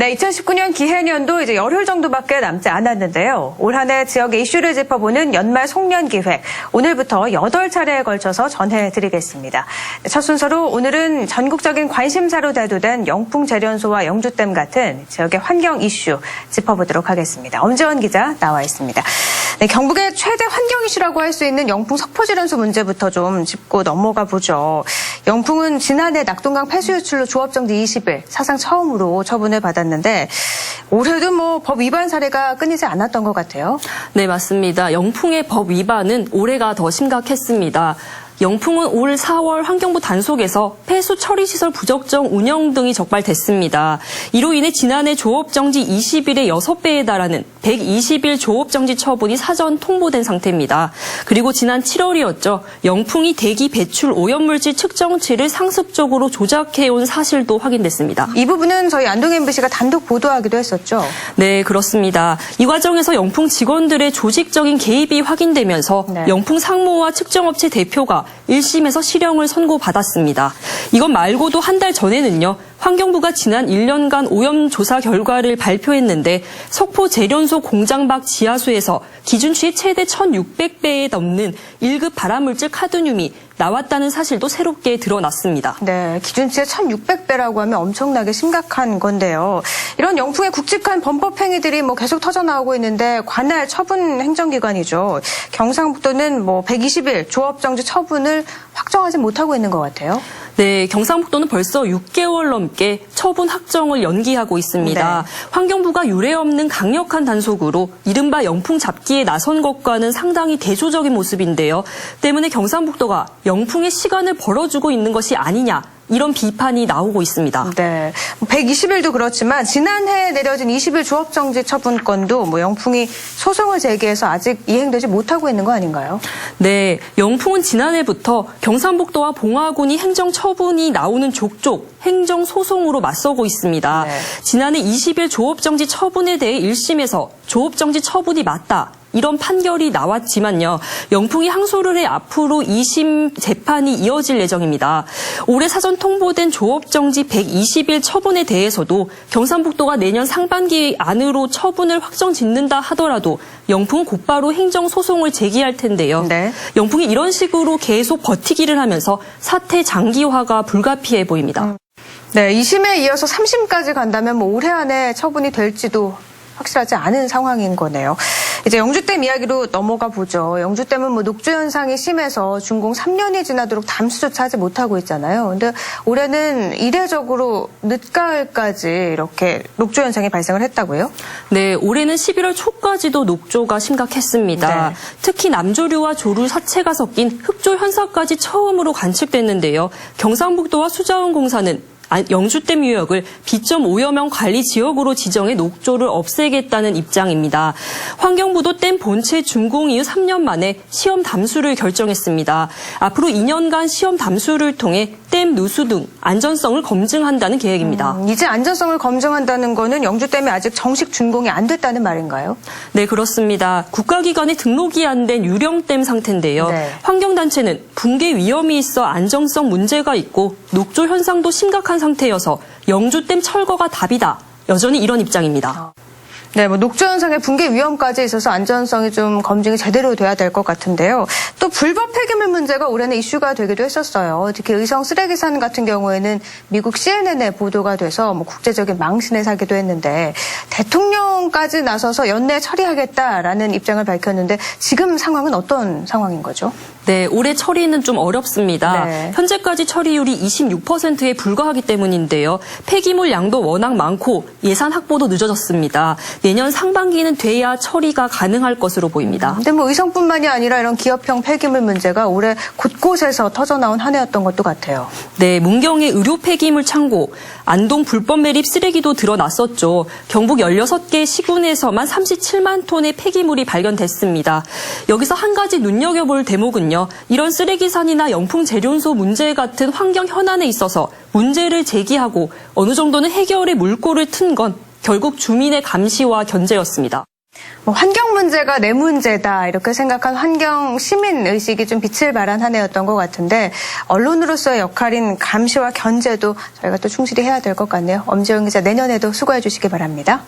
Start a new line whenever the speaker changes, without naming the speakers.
네, 2019년 기해년도 이제 열흘 정도밖에 남지 않았는데요. 올 한 해 지역의 이슈를 짚어보는 연말 송년 기획. 오늘부터 8차례에 걸쳐서 전해드리겠습니다. 첫 순서로 오늘은 전국적인 관심사로 대두된 영풍 재련소와 영주댐 같은 지역의 환경 이슈 짚어보도록 하겠습니다. 엄지원 기자 나와 있습니다. 네, 경북의 최대 환경 이슈라고 할 수 있는 영풍 석포 재련소 문제부터 좀 짚고 넘어가 보죠. 영풍은 지난해 낙동강 폐수 유출로 조업정지 20일 사상 처음으로 처분을 받았는데 올해도 뭐 법 위반 사례가 끊이지 않았던 것 같아요.
네, 맞습니다. 영풍의 법 위반은 올해가 더 심각했습니다. 영풍은 올 4월 환경부 단속에서 폐수 처리 시설 부적정 운영 등이 적발됐습니다. 이로 인해 지난해 조업 정지 20일의 6배에 달하는 120일 조업 정지 처분이 사전 통보된 상태입니다. 그리고 지난 7월이었죠. 영풍이 대기 배출 오염물질 측정치를 상습적으로 조작해온 사실도 확인됐습니다.
이 부분은 저희 안동 MBC가 단독 보도하기도 했었죠.
네, 그렇습니다. 이 과정에서 영풍 직원들의 조직적인 개입이 확인되면서
네.
영풍 상무와 측정업체 대표가 1심에서 실형을 선고받았습니다. 이것 말고도 한 달 전에는요. 환경부가 지난 1년간 오염 조사 결과를 발표했는데 석포 재련소 공장 밖 지하수에서 기준치의 최대 1,600배에 넘는 1급 발암물질 카드뮴이 나왔다는 사실도 새롭게 드러났습니다.
네, 기준치의 1600배라고 하면 엄청나게 심각한 건데요. 이런 영풍의 굵직한 범법 행위들이 뭐 계속 터져나오고 있는데 관할 처분 행정기관이죠. 경상북도는 뭐 120일 조업정지 처분을 확정하지 못하고 있는 것 같아요.
네, 경상북도는 벌써 6개월 넘게 처분 확정을 연기하고 있습니다.
네.
환경부가 유례 없는 강력한 단속으로 이른바 영풍 잡기에 나선 것과는 상당히 대조적인 모습인데요. 때문에 경상북도가 영풍의 시간을 벌어주고 있는 것이 아니냐 이런 비판이 나오고 있습니다.
네. 120일도 그렇지만 지난해 내려진 20일 조업정지 처분건도 뭐 영풍이 소송을 제기해서 아직 이행되지 못하고 있는 거 아닌가요?
네, 영풍은 지난해부터 경상북도와 봉화군이 행정 처분이 나오는 족족 행정 소송으로 맞서고 있습니다.
네.
지난해 20일 조업정지 처분에 대해 1심에서 조업정지 처분이 맞다. 이런 판결이 나왔지만요. 영풍이 항소를 해 앞으로 2심 재판이 이어질 예정입니다. 올해 사전 통보된 조업정지 120일 처분에 대해서도 경상북도가 내년 상반기 안으로 처분을 확정 짓는다 하더라도 영풍은 곧바로 행정소송을 제기할 텐데요.
네.
영풍이 이런 식으로 계속 버티기를 하면서 사태 장기화가 불가피해 보입니다.
네, 2심에 이어서 3심까지 간다면 뭐 올해 안에 처분이 될지도 확실하지 않은 상황인 거네요. 이제 영주댐 이야기로 넘어가 보죠. 영주댐은 뭐 녹조 현상이 심해서 준공 3년이 지나도록 담수조차 하지 못하고 있잖아요. 근데 올해는 이례적으로 늦가을까지 이렇게 녹조 현상이 발생을 했다고요?
네, 올해는 11월 초까지도 녹조가 심각했습니다.
네.
특히 남조류와 조류 사체가 섞인 흑조 현상까지 처음으로 관측됐는데요. 경상북도와 수자원 공사는 아- 영주댐 유역을 비점 오염형 관리 지역으로 지정해 녹조를 없애겠다는 입장입니다. 환경부도 댐 본체 준공 이후 3년 만에 시험 담수를 결정했습니다. 앞으로 2년간 시험 담수를 통해 댐 누수 등 안전성을 검증한다는 계획입니다.
음, 이제 안전성을 검증한다는 거는 영주댐이 아직 정식 준공이 안 됐다는 말인가요?
네, 그렇습니다. 국가기관에 등록이 안 된 유령댐 상태인데요.
네.
환경단체는 붕괴 위험이 있어 안정성 문제가 있고 녹조 현상도 심각한 상태여서 영주댐 철거가 답이다. 여전히 이런 입장입니다.
네, 뭐 녹조 현상의 붕괴 위험까지 있어서 안전성이 좀 검증이 제대로 돼야 될 것 같은데요. 또 불법 폐기물 문제가 올해는 이슈가 되기도 했었어요. 특히 의성 쓰레기산 같은 경우에는 미국 CNN에 보도가 돼서 뭐 국제적인 망신을 사기도 했는데 대통령까지 나서서 연내 처리하겠다라는 입장을 밝혔는데 지금 상황은 어떤 상황인 거죠?
네, 올해 처리는 좀 어렵습니다.
네.
현재까지 처리율이 26%에 불과하기 때문인데요. 폐기물 양도 워낙 많고 예산 확보도 늦어졌습니다. 내년 상반기는 돼야 처리가 가능할 것으로 보입니다.
근데 뭐 의성뿐만이 아니라 이런 기업형 폐기물 문제가 올해 곳곳에서 터져나온 한 해였던 것도 같아요.
네, 문경의 의료 폐기물 창고, 안동 불법 매립 쓰레기도 드러났었죠. 경북 16개 시군에서만 37만 톤의 폐기물이 발견됐습니다. 여기서 한 가지 눈여겨볼 대목은요. 이런 쓰레기산이나 영풍 재련소 문제 같은 환경 현안에 있어서 문제를 제기하고 어느 정도는 해결의 물꼬를 튼 건 결국 주민의 감시와 견제였습니다.
뭐 환경 문제가 내 문제다 이렇게 생각한 환경 시민 의식이 좀 빛을 발한 한 해였던 것 같은데 언론으로서의 역할인 감시와 견제도 저희가 또 충실히 해야 될 것 같네요. 엄지영 기자 내년에도 수고해 주시기 바랍니다.